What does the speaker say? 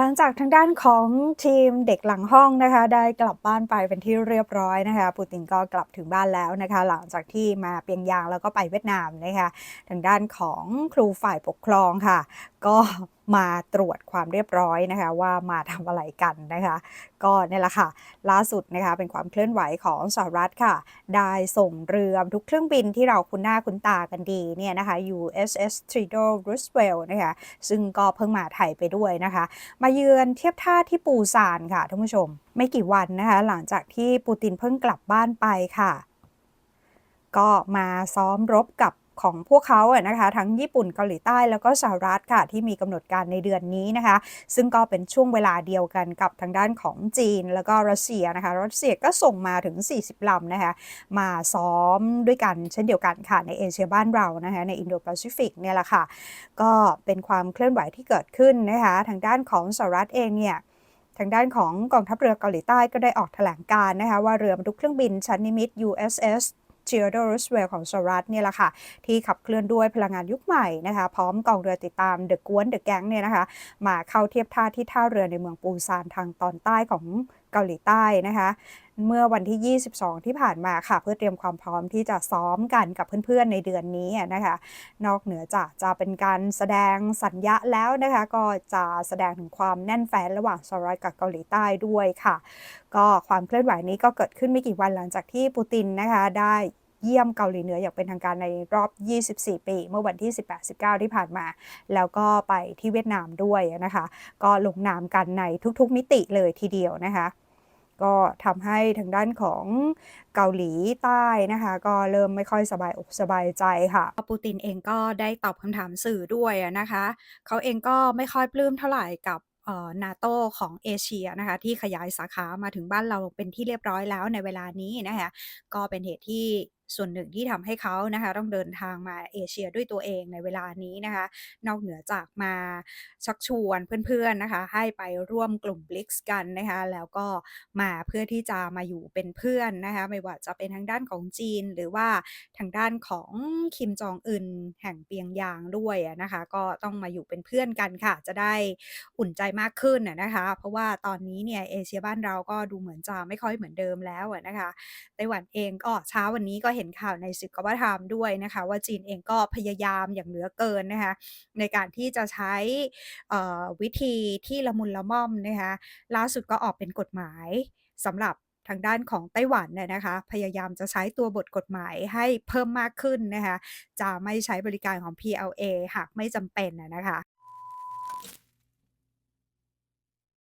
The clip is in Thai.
หลังจากทางด้านของทีมเด็กหลังห้องนะคะ ได้กลับบ้านไปเป็นที่เรียบร้อยนะคะ ปูตินก็กลับถึงบ้านแล้วนะคะ หลังจากที่มาเปียงยางแล้วก็ไปเวียดนามนะคะ ทางด้านของครูฝ่ายปกครองค่ะก็มาตรวจความเรียบร้อยนะคะ ว่ามาทำอะไรกันนะคะ ก็เนี่ยแหละค่ะ ล่าสุดนะคะเป็นความเคลื่อนไหวของสหรัฐค่ะ ได้ส่งเรือทุกเครื่องบินที่เราคุ้นหน้าคุ้นตากันดีเนี่ยนะคะ USS Theodore Roosevelt นะคะ ซึ่งก็เพิ่งมาไทยไปด้วยนะคะ มาเยือนเทียบท่าที่ปูซานค่ะท่านผู้ชม ไม่กี่วันนะคะ หลังจากที่ปูตินเพิ่งกลับบ้านไปค่ะ ก็มาซ้อมรบกับ ของพวกเขาอะนะคะ ทั้งญี่ปุ่นเกาหลีใต้แล้วก็สหรัฐค่ะ ที่มีกำหนดการในเดือนนี้นะคะ ซึ่งก็เป็นช่วงเวลาเดียวกันกับทางด้านของจีน แล้วก็รัสเซียนะคะ รัสเซียก็ส่งมาถึง 40ลำนะคะ มาซ้อมด้วยกันเช่นเดียวกันค่ะในเอเชียบ้านเรานะคะในอินโดแปซิฟิกเนี่ยแหละค่ะ ก็เป็นความเคลื่อนไหวที่เกิดขึ้นนะคะทางด้านของสหรัฐเองเนี่ยทางด้านของกองทัพเรือเกาหลีใต้ก็ได้ออกแถลงการนะคะว่าเรือบรรทุกเครื่องบินชั้นนิมิต USS Theodore Roosevelt ของสหรัฐเนี่ยแหละค่ะ ที่ขับเคลื่อนด้วยพลังงานยุคใหม่นะคะ พร้อมกองเรือติดตามเดอะกวนเดอะแก๊งเนี่ยนะคะ มาเข้าเทียบท่าที่ท่าเรือในเมืองปูซานทางตอนใต้ของ เกาหลีใต้นะคะ เมื่อวันที่ 22 ที่ผ่านมาค่ะ เพื่อเตรียมความพร้อมที่จะซ้อมกันกับเพื่อนๆในเดือนนี้นะคะ นอกเหนือจากจะเป็นการแสดงสัญญาแล้วนะคะ ก็จะแสดงถึงความแน่นแฟ้นระหว่างสหรัฐกับเกาหลีใต้ด้วยค่ะ ก็ความเคลื่อนไหวนี้ก็เกิดขึ้นไม่กี่วันหลังจากที่ปูตินนะคะได้ เยี่ยมเกาหลีเหนืออย่างเป็นทางการในรอบ 24 ปี เมื่อวันที่ 18-19 ที่ผ่านมา แล้วก็ไปที่เวียดนามด้วยนะคะ ก็ลงนามกันในทุกๆมิติเลยทีเดียวนะคะ ก็ทำให้ทางด้านของเกาหลีใต้นะคะ ก็เริ่มไม่ค่อยสบายอกสบายใจค่ะ ปูตินเองก็ได้ตอบคำถามสื่อด้วยนะคะ เขาเองก็ไม่ค่อยปลื้มเท่าไหร่กับนาโตของเอเชียนะคะที่ขยายสาขามาถึงบ้านเราเป็นที่เรียบร้อยแล้วในเวลานี้นะคะก็เป็นเหตุที่ ส่วนหนึ่งที่ทำให้เขานะคะต้องเดินทางมาเอเชียด้วยตัวเองในเวลานี้นะคะนอกเหนือจากมาชักชวนเพื่อนๆนะคะให้ไปร่วมกลุ่ม BRICS กันนะคะแล้วก็มาเพื่อที่จะมาอยู่เป็นเพื่อนนะคะไม่ว่าจะเป็นทางด้านของจีน หรือว่าทางด้านของคิมจองอึนแห่งเปียงยางด้วยนะคะก็ต้องมาอยู่เป็นเพื่อนกันค่ะ จะได้อุ่นใจมากขึ้นนะคะ เพราะว่าตอนนี้เนี่ยเอเชียบ้านเราก็ดูเหมือนจะไม่ค่อยเหมือนเดิมแล้วนะคะไต้หวันเองก็เช้าวันนี้ก็เห็นข่าวในสึกกวัฒนธรรมด้วยนะคะ ว่าจีนเองก็พยายามอย่างเหลือเกินนะคะในการที่จะใช้วิธีที่ละมุนละม่อมนะคะล่าสุดก็ออกเป็นกฎหมายสำหรับทางด้านของไต้หวันเนี่ยนะคะ พยายามจะใช้ตัวบทกฎหมายให้เพิ่มมากขึ้นนะคะ จะไม่ใช้บริการของ PLA หากไม่จำเป็นนะคะ